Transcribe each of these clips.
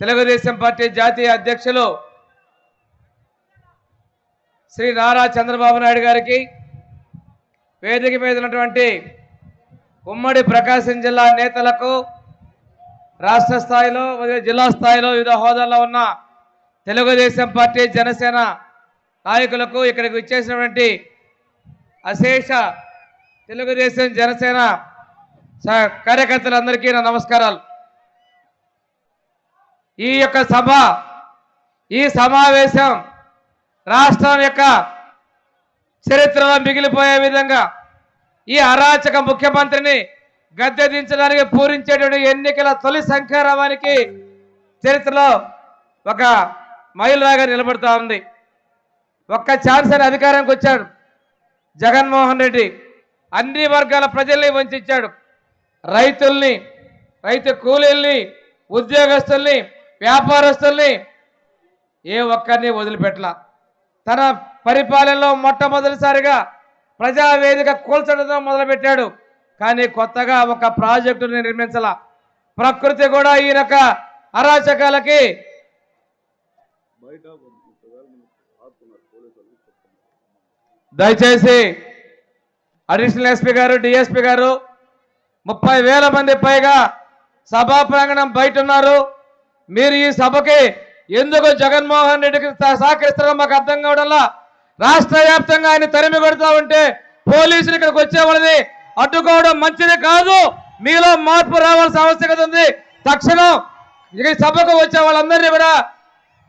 Telugu Desam party జాతీయ అధ్యక్షులు శ్రీ నారా చంద్రబాబు నాయుడు గారికి వేదిక మీద ఉన్నటువంటి ఉమ్మడి ప్రకాశం జిల్లా నేతలకు రాష్ట్ర స్థాయిలో జిల్లా స్థాయిలో వివిధ హోదాల్లో ఉన్న తెలుగుదేశం పార్టీ జనసేన నాయకులకు ఇక్కడికి ఇచ్చేసినటువంటి అశేష తెలుగుదేశం జనసేన కార్యకర్తలందరికీ నా నమస్కారాలు. ఈ యొక్క సభ ఈ సమావేశం రాష్ట్రం యొక్క చరిత్రలో మిగిలిపోయే విధంగా ఈ అరాచక ముఖ్యమంత్రిని గద్దె దించడానికి పూరించేటువంటి ఎన్నికల తొలి సంఖ్యారావానికి చరిత్రలో ఒక మైలురాగా నిలబడుతూ ఉంది. ఒక్క ఛాన్స్ అని అధికారానికి వచ్చాడు. జగన్మోహన్ రెడ్డి అన్ని వర్గాల ప్రజల్ని వంచాడు. రైతుల్ని రైతు కూలీల్ని ఉద్యోగస్తుల్ని వ్యాపారస్తుల్ని ఏ ఒక్కరిని వదిలిపెట్టలా. తన పరిపాలనలో మొట్టమొదటిసారిగా ప్రజావేదిక కూల్చడం మొదలుపెట్టాడు. కానీ కొత్తగా ఒక ప్రాజెక్టుని నిర్మించాల. ప్రకృతి కూడా ఈయనక అరాచకాలకి దయచేసి అడిషనల్ ఎస్పీ గారు డిఎస్పీ గారు ముప్పై వేల మంది పైగా సభా ప్రాంగణం బయట ఉన్నారు మీరు ఈ సభకి ఎందుకు జగన్మోహన్ రెడ్డికి సహకరిస్తారో మాకు అర్థం కావడంలా రాష్ట్ర వ్యాప్తంగా ఆయన తరిమి కొడతా ఉంటే పోలీసులు ఇక్కడికి వచ్చే వాళ్ళని అడ్డుకోవడం మంచిది కాదు. మీలో మార్పు రావాల్సిన ఆవశ్యకత ఉంది. తక్షణం ఈ సభకు వచ్చే వాళ్ళందరినీ కూడా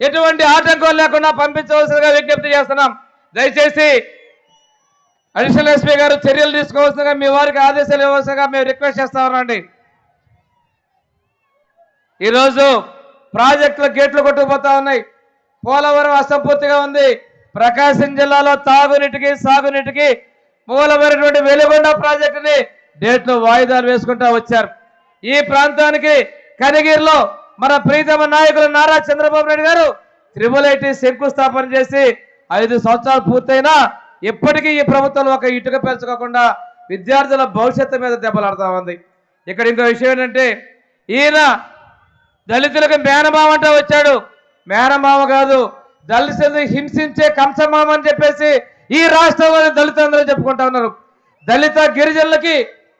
ఎటువంటి ఆటంకం లేకుండా పంపించవలసిందిగా విజ్ఞప్తి చేస్తున్నాం. దయచేసి అడిషనల్ ఎస్పీ గారు చర్యలు తీసుకోవాల్సిందిగా మీ వారికి ఆదేశాలు ఇవ్వాల్సిందిగా మేము రిక్వెస్ట్ చేస్తా ఉన్నాండి ఈరోజు ప్రాజెక్టుల గేట్లు కొట్టుకుపోతా ఉన్నాయి. పోలవరం అసంపూర్తిగా ఉంది. ప్రకాశం జిల్లాలో తాగునీటికి సాగునీటికి మూలమైనటువంటి వెలుగొండ ప్రాజెక్టుని డేట్లు వాయిదాలు వేసుకుంటా వచ్చారు. ఈ ప్రాంతానికి కనిగిరిలో మన ప్రీతమ నాయకులు నారా చంద్రబాబు నాయుడు గారు త్రిబుల్ ఐటీ శంకుస్థాపన చేసి ఐదు సంవత్సరాలు పూర్తయినా ఇప్పటికీ ఈ ప్రభుత్వం ఒక ఇటుక పెంచుకోకుండా విద్యార్థుల భవిష్యత్తు మీద దెబ్బలాడుతూ ఉంది. ఇక్కడ ఇంకో విషయం ఏంటంటే ఈయన దళితులకు మేనమామ అంటా వచ్చాడు. మేనమామ కాదు దళితులను హింసించే కంసమామ అని చెప్పేసి ఈ రాష్ట్రంలోని దళితులందరూ చెప్పుకుంటా ఉన్నారు. దళిత గిరిజనులకి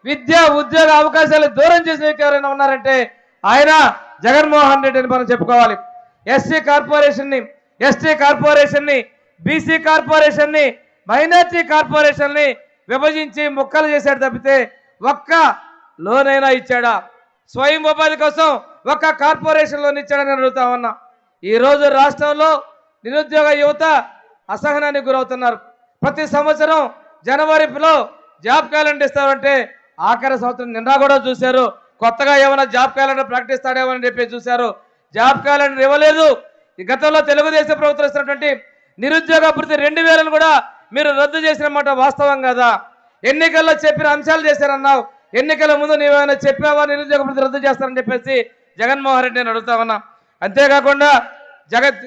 విద్య ఉద్యోగ అవకాశాలు దూరం చేసిన ఎవరైనా ఉన్నారంటే ఆయన జగన్మోహన్ రెడ్డి అని మనం చెప్పుకోవాలి. ఎస్సీ కార్పొరేషన్ని ఎస్టీ కార్పొరేషన్ని బీసీ కార్పొరేషన్ని మైనార్టీ కార్పొరేషన్ని విభజించి ముక్కలు చేశాడు తప్పితే ఒక్క లోనైనా ఇచ్చాడా? స్వయం ఉపాధి కోసం ఒక్క కార్పొరేషన్ లోన్ ఇచ్చాడని అడుగుతా ఉన్నా. రాష్ట్రంలో నిరుద్యోగ యువత అసహనానికి గురవుతున్నారు. ప్రతి సంవత్సరం జనవరిలో జాబ్ క్యాలెండర్ ఇస్తారంటే ఆఖరి సంవత్సరం నిన్న కూడా చూశారు. కొత్తగా ఏమైనా జాబ్ క్యాలెండర్ ప్రకటిస్తాడేమో అని చెప్పి చూశారు. జాబ్ క్యాలెండర్ ఇవ్వలేదు. ఈ గతంలో తెలుగుదేశం ప్రభుత్వం ఇస్తున్నటువంటి నిరుద్యోగ అభివృద్ధి రెండు వేలను కూడా మీరు రద్దు చేసిన మాట వాస్తవం కదా? ఎన్నికల్లో చెప్పిన అంశాలు చేశారన్నావు. ఎన్నికల ముందు నీవేమైనా చెప్పావా? నిరుద్యోగ భృతి రద్దు చేస్తారని చెప్పేసి జగన్మోహన్ రెడ్డి నేను అడుగుతా ఉన్నా. అంతేకాకుండా జగత్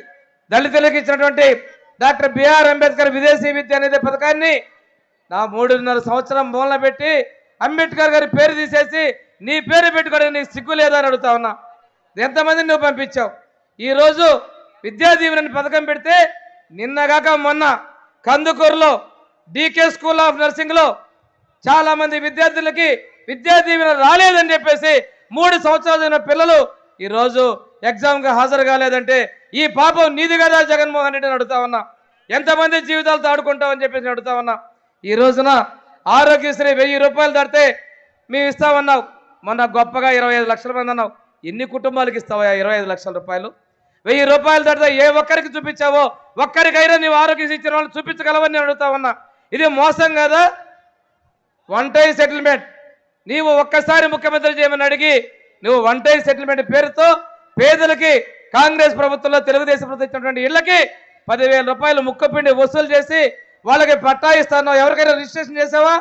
దళితులకు ఇచ్చినటువంటి డాక్టర్ బిఆర్ అంబేద్కర్ విదేశీ విద్య అనేది పథకాన్ని నా మూడున్నర సంవత్సరం మూలన పెట్టి అంబేద్కర్ గారి పేరు తీసేసి నీ పేరు పెట్టుకోవడానికి నీకు సిగ్గు లేదా అని అడుగుతా ఉన్నా. ఎంతమందిని నువ్వు పంపించావు? ఈరోజు విద్యా దీవెనని పథకం పెడితే నిన్నగాక మొన్న కందుకూరులో డీకే స్కూల్ ఆఫ్ నర్సింగ్లో చాలామంది విద్యార్థులకి విద్యా దీవెన రాలేదని చెప్పేసి మూడు సంవత్సరాలైన పిల్లలు ఈరోజు ఎగ్జామ్కి హాజరు కాలేదంటే ఈ పాపం నీది కదా జగన్మోహన్ రెడ్డిని అడుగుతా ఉన్నా. ఎంతమంది జీవితాలతో ఆడుకుంటామని చెప్పేసి అడుగుతా ఉన్నా. ఈ రోజున ఆరోగ్యశ్రీ వెయ్యి రూపాయలు తడితే మేము ఇస్తామన్నావు. మొన్న గొప్పగా ఇరవై ఐదు లక్షల మంది అన్నావు. ఎన్ని కుటుంబాలకు ఇస్తావా ఇరవై ఐదు లక్షల రూపాయలు? వెయ్యి రూపాయలు దాటితే ఏ ఒక్కరికి చూపించావో? ఒక్కరికైనా నీవు ఆరోగ్యశ్రీ ఇచ్చిన వాళ్ళు చూపించగలవని నేను అడుగుతా ఉన్నా. ఇది మోసం కదా? వన్ టైం సెటిల్మెంట్ నీవు ఒక్కసారి ముఖ్యమంత్రి చేయమని అడిగి నువ్వు వన్ టైం సెటిల్మెంట్ పేరుతో పేదలకి కాంగ్రెస్ ప్రభుత్వంలో తెలుగుదేశం ప్రభుత్వం ఇచ్చినటువంటి ఇళ్ళకి పదివేల రూపాయలు ముక్కపిండి వసూలు చేసి వాళ్ళకి పట్టా ఇస్తాను ఎవరికైనా రిజిస్ట్రేషన్ చేసావా?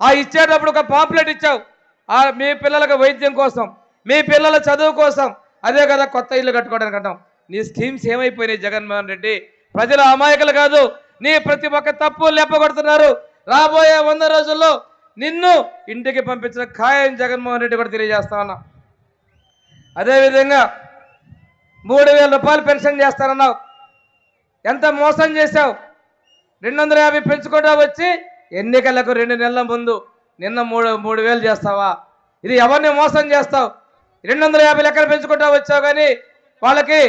ఆ ఇచ్చేటప్పుడు ఒక పాంప్లెట్ ఇచ్చావు. ఆ మీ పిల్లలకు వైద్యం కోసం మీ పిల్లల చదువు కోసం. అదే కదా కొత్త ఇల్లు కట్టుకోవడానికి అంటాం. నీ స్కీమ్స్ ఏమైపోయినాయి జగన్మోహన్ రెడ్డి? ప్రజల అమాయకులు కాదు. నీ ప్రతి ఒక్క తప్పు లేపగొడుతున్నారు రాబోయే వంద రోజుల్లో నిన్ను ఇంటికి పంపించిన ఖాయం జగన్మోహన్ రెడ్డి కూడా తెలియజేస్తా ఉన్నా. అదేవిధంగా మూడు వేల రూపాయలు పెన్షన్ చేస్తానన్నావు. ఎంత మోసం చేశావు? రెండు వందల యాభై పెంచుకుంటా వచ్చి ఎన్నికలకు రెండు నెలల ముందు నిన్న మూడు మూడు వేలు చేస్తావా? ఇది ఎవరిని మోసం చేస్తావు? రెండు వందల యాభై లెక్కలు పెంచుకుంటా వచ్చావు కానీ వాళ్ళకి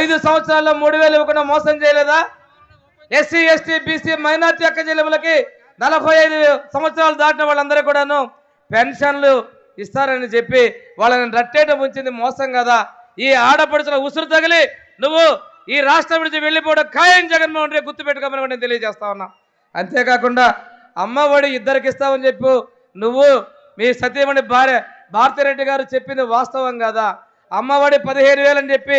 ఐదు సంవత్సరాల్లో మూడు వేలు ఇవ్వకుండా మోసం చేయలేదా? ఎస్సీ ఎస్టీ బీసీ మైనార్టీ అక్క చెల్లెములకి నలభై ఐదు సంవత్సరాలు దాటిన వాళ్ళందరూ కూడాను పెన్షన్లు ఇస్తారని చెప్పి వాళ్ళని రట్టేట ఉంచింది మోసం కదా. ఈ ఆడపడుచుల ఉసురు తగిలి నువ్వు ఈ రాష్ట్రం నుంచి వెళ్ళిపోవడం ఖాయం జగన్మోహన్ రెడ్డి గుర్తుపెట్టుకోమని నేను తెలియజేస్తా ఉన్నా. అంతేకాకుండా అమ్మ ఒడి ఇద్దరికి ఇస్తామని చెప్పు. నువ్వు మీ సతీమణి భార్య భారతిరెడ్డి గారు చెప్పింది వాస్తవం కదా. అమ్మఒడి పదిహేను వేలని చెప్పి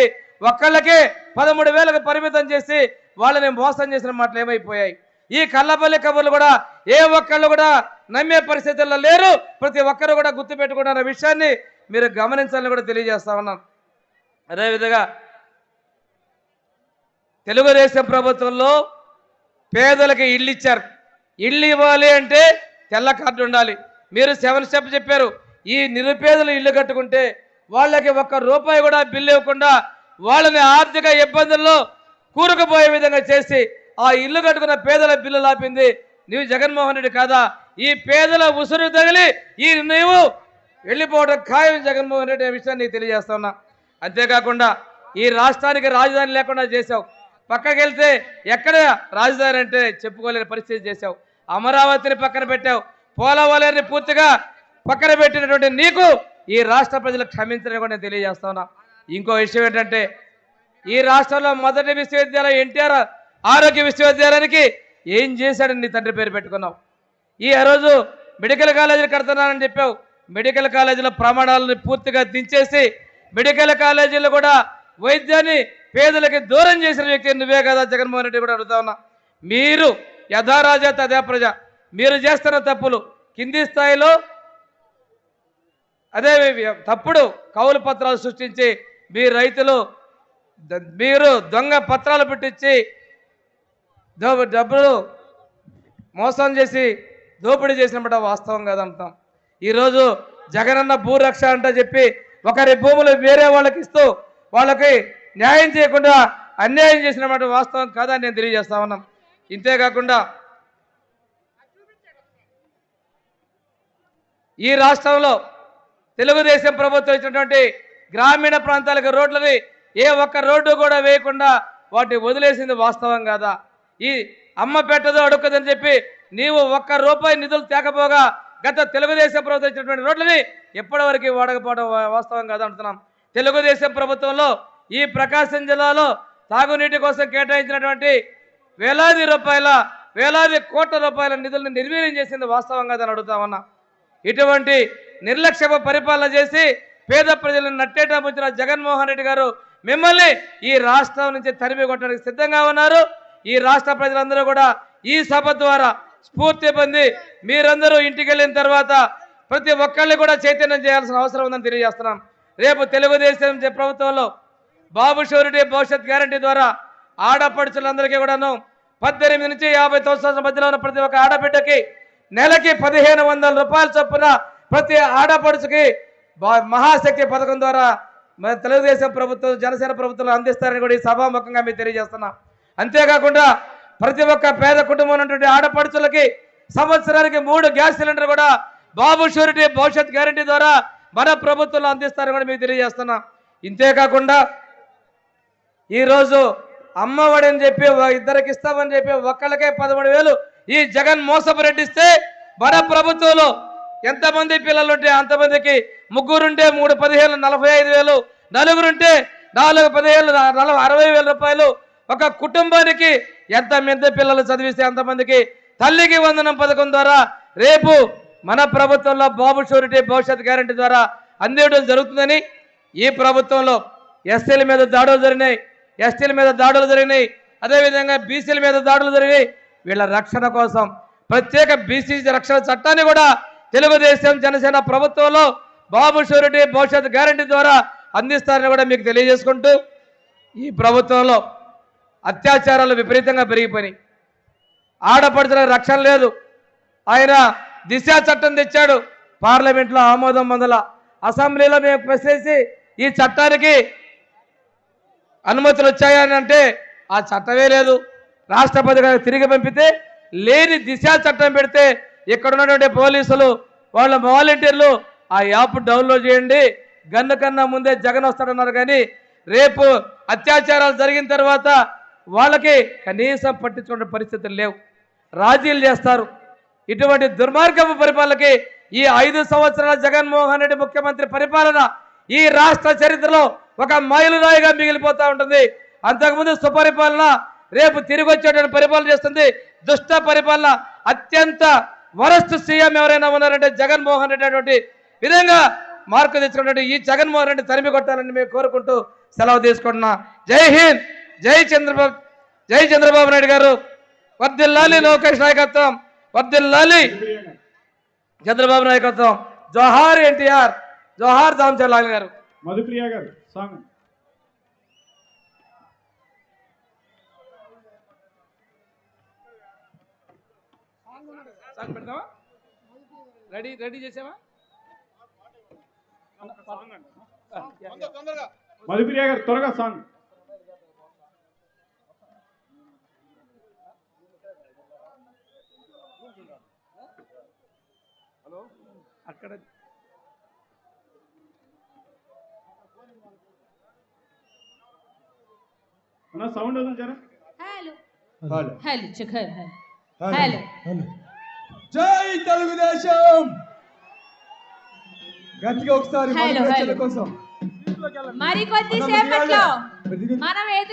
ఒక్కళ్ళకే పదమూడు వేలకు పరిమితం చేసి వాళ్ళని మోసం చేసిన మాటలు ఏమైపోయాయి? ఈ కళ్ళపల్లి కబుర్లు కూడా ఏ ఒక్కళ్ళు కూడా నమ్మే పరిస్థితుల్లో లేరు. ప్రతి ఒక్కరు కూడా గుర్తుపెట్టుకుంటున్న విషయాన్ని మీరు గమనించాలని కూడా తెలియజేస్తా ఉన్నాం. అదేవిధంగా తెలుగుదేశం ప్రభుత్వంలో పేదలకి ఇల్లు ఇచ్చారు. ఇల్లు ఇవ్వాలి అంటే తెల్ల కార్డు ఉండాలి. మీరు సెవెన్ స్టెప్ చెప్పారు. ఈ నిరుపేదలు ఇల్లు కట్టుకుంటే వాళ్ళకి ఒక్క రూపాయి కూడా బిల్లు ఇవ్వకుండా వాళ్ళని ఆర్థిక ఇబ్బందుల్లో కూరుకుపోయే విధంగా చేసి ఆ ఇల్లు కట్టుకున్న పేదల బిల్లు లాపింది. నీవు జగన్మోహన్ రెడ్డి కాదా? ఈ పేదల ఉసురు తగిలి ఈ నీవు వెళ్ళిపోవడం ఖాయం జగన్మోహన్ రెడ్డి అనే విషయాన్ని నీకు తెలియజేస్తా ఉన్నా. అంతేకాకుండా ఈ రాష్ట్రానికి రాజధాని లేకుండా చేశావు. పక్కకెళ్తే ఎక్కడ రాజధాని అంటే చెప్పుకోలేని పరిస్థితి చేశావు. అమరావతిని పక్కన పెట్టావు. పోలవలేని పూర్తిగా పక్కన పెట్టినటువంటి నీకు ఈ రాష్ట్ర ప్రజలు క్షమించడం కూడా నేను తెలియజేస్తా ఇంకో విషయం ఏంటంటే ఈ రాష్ట్రంలో మొదటి విశ్వవిద్యాలయం ఎన్టీఆర్ ఆరోగ్య విశ్వవిద్యాలయానికి ఏం చేశాడని నీ తండ్రి పేరు పెట్టుకున్నావు? ఈ ఆ రోజు మెడికల్ కాలేజీలు కడుతున్నానని చెప్పావు. మెడికల్ కాలేజీల ప్రమాణాలను పూర్తిగా దించేసి మెడికల్ కాలేజీలు కూడా వైద్యాన్ని పేదలకి దూరం చేసిన వ్యక్తి నువ్వే కదా జగన్మోహన్ రెడ్డి కూడా అడుగుతా ఉన్నా. మీరు యథారాజా తదే ప్రజ. మీరు చేస్తున్న తప్పులు కింది స్థాయిలో అదే తప్పుడు కౌలు పత్రాలు సృష్టించి మీ రైతులు ద- మీరు దొంగ పత్రాలు పెట్టించి డబ్బులు మోసం చేసి దోపిడీ చేసినప్పుడు వాస్తవం కాదంటాం. ఈరోజు జగనన్న భూరక్ష అంట చెప్పి ఒకరి భూములు వేరే వాళ్ళకి ఇస్తూ వాళ్ళకి న్యాయం చేయకుండా అన్యాయం చేసినమాట వాస్తవం కాదని నేను తెలియజేస్తా ఉన్నాం. ఇంతేకాకుండా ఈ రాష్ట్రంలో తెలుగుదేశం ప్రభుత్వం ఇచ్చినటువంటి గ్రామీణ ప్రాంతాలకు రోడ్లని ఏ ఒక్క రోడ్డు కూడా వేయకుండా వాటిని వదిలేసింది వాస్తవం కాదా? ఈ అమ్మ పెట్టదో అడుక్కదని చెప్పి నీవు ఒక్క రూపాయి నిధులు తేకపోగా గత తెలుగుదేశం ప్రభుత్వం ఇచ్చినటువంటి రోడ్లని ఎప్పటివరకు వాడకపోవడం వాస్తవం కాదు అంటున్నాం. తెలుగుదేశం ప్రభుత్వంలో ఈ ప్రకాశం జిల్లాలో తాగునీటి కోసం కేటాయించినటువంటి వేలాది రూపాయల వేలాది కోట్ల రూపాయల నిధులను నిర్వీర్యం చేసింది వాస్తవం కాదని అడుగుతామన్నా ఇటువంటి నిర్లక్ష్యపు పరిపాలన చేసి పేద ప్రజలను నట్టేట ముంచిన జగన్మోహన్ రెడ్డి గారు మిమ్మల్ని ఈ రాష్ట్రం నుంచి తరిమి కొట్టడానికి సిద్ధంగా ఉన్నారు. ఈ రాష్ట్ర ప్రజలందరూ కూడా ఈ సభ ద్వారా స్ఫూర్తి పొంది మీరందరూ ఇంటికి వెళ్ళిన తర్వాత ప్రతి ఒక్కళ్ళని కూడా చైతన్యం చేయాల్సిన అవసరం ఉందని తెలియజేస్తున్నాం. రేపు తెలుగుదేశం ప్రభుత్వంలో బాబు షూరిటీ భవిష్యత్ గ్యారంటీ ద్వారా ఆడపడుచులందరికీ కూడాను పద్దెనిమిది నుంచి యాభై సంవత్సరాల మధ్యలో ఉన్న ప్రతి ఒక్క ఆడబిడ్డకి నెలకి పదిహేను వందల రూపాయల చొప్పున ప్రతి ఆడపడుచుకి మహాశక్తి పథకం ద్వారా మన తెలుగుదేశం ప్రభుత్వం జనసేన ప్రభుత్వం అందిస్తారని కూడా ఈ సభాముఖంగా మీకు తెలియజేస్తున్నాం. అంతేకాకుండా ప్రతి ఒక్క పేద కుటుంబం ఉన్నటువంటి ఆడపడుచులకి సంవత్సరానికి మూడు గ్యాస్ సిలిండర్ కూడా బాబు షూరిటీ భవిష్యత్ గ్యారంటీ ద్వారా మన ప్రభుత్వంలో అందిస్తారని కూడా మీకు తెలియజేస్తున్నా. ఇంతేకాకుండా ఈరోజు అమ్మఒడి అని చెప్పి ఇద్దరికి ఇస్తామని చెప్పి ఒక్కళ్ళకే పదమూడు వేలు ఈ జగన్ మోసపు రెడ్డిస్తే మన ప్రభుత్వంలో ఎంతమంది పిల్లలుంటే అంతమందికి ముగ్గురుంటే మూడు పదిహేను నలభై ఐదు వేలు నలుగురుంటే నాలుగు పదిహేను నలభై అరవై వేల రూపాయలు ఒక కుటుంబానికి ఎంత మెంత పిల్లలు చదివిస్తే అంతమందికి? తల్లికి వందనం పథకం ద్వారా రేపు మన ప్రభుత్వంలో బాబు షూరిటీ భవిష్యత్ గ్యారంటీ ద్వారా అందేయడం జరుగుతుందని ఈ ప్రభుత్వంలో ఎస్సీల మీద దాడులు జరిగినాయి ఎస్టీల మీద దాడులు జరిగినాయి అదేవిధంగా బీసీల మీద దాడులు జరిగినాయి. వీళ్ళ రక్షణ కోసం ప్రత్యేక బీసీ రక్షణ చట్టాన్ని కూడా తెలుగుదేశం జనసేన ప్రభుత్వంలో బాబు షూరిటీ భవిష్యత్ గ్యారంటీ ద్వారా అందిస్తారని కూడా మీకు తెలియజేసుకుంటూ ఈ ప్రభుత్వంలో అత్యాచారాలు విపరీతంగా పెరిగిపోయినాయి. ఆడపడుచుల రక్షణ లేదు. ఆయన దిశ చట్టం తెచ్చాడు. పార్లమెంట్లో ఆమోదం పొందల. అసెంబ్లీలో మేము ప్రశ్నించి ఈ చట్టానికి అనుమతులు వచ్చాయని అంటే ఆ చట్టమే లేదు. రాష్ట్రపతి గారు తిరిగి పంపితే లేని దిశ చట్టం పెడితే ఇక్కడ ఉన్నటువంటి పోలీసులు వాళ్ళ వాలంటీర్లు ఆ యాప్ డౌన్లోడ్ చేయండి. గన్ను కన్నా ముందే జగన్ వస్తాడన్నారు కానీ రేపు అత్యాచారాలు జరిగిన తర్వాత వాళ్ళకి కనీసం పట్టించుకునే పరిస్థితులు లేవు. రాజీలు చేస్తారు. ఇటువంటి దుర్మార్గపు పరిపాలనకి ఈ ఐదు సంవత్సరాల జగన్మోహన్ రెడ్డి ముఖ్యమంత్రి పరిపాలన ఈ రాష్ట్ర చరిత్రలో ఒక మైలురాయిగా మిగిలిపోతూ ఉంటుంది. అంతకుముందు సుపరిపాలన రేపు తిరిగి వచ్చేటువంటి పరిపాలన చేస్తుంది. దుష్ట పరిపాలన అత్యంత వరస్ట్ సీఎం ఎవరైనా ఉన్నారంటే జగన్మోహన్ రెడ్డి అటువంటి విధంగా మార్కు తెచ్చుకున్నటువంటి ఈ జగన్మోహన్ రెడ్డి తరిమి కొట్టాలని మేము కోరుకుంటూ సెలవు తీసుకుంటున్నా. జై హింద్! జై చంద్రబాబు జై చంద్రబాబు నాయుడు గారు. వర్దిల్లాలి లోకేష్ నాయకత్వం వర్దిల్లాలి చంద్రబాబు నాయకత్వం. జోహార్ ఎన్టీఆర్ జోహార్ దామచర్లాల్ గారు. మధుప్రియ గారు సాంగ్ రెడీ రెడీ చేసావా? మధుప్రియ గారు త్వరగా సాంగ్. అక్కడ అన్న సౌండ్ వదులు జరా. Hello. Hello. Hello hello hello. జై తెలుగుదేశం! గట్టిగా ఒకసారి హలో, మన హలో. కోసం. మరి కొద్ది మనం సేపట్లో. మనం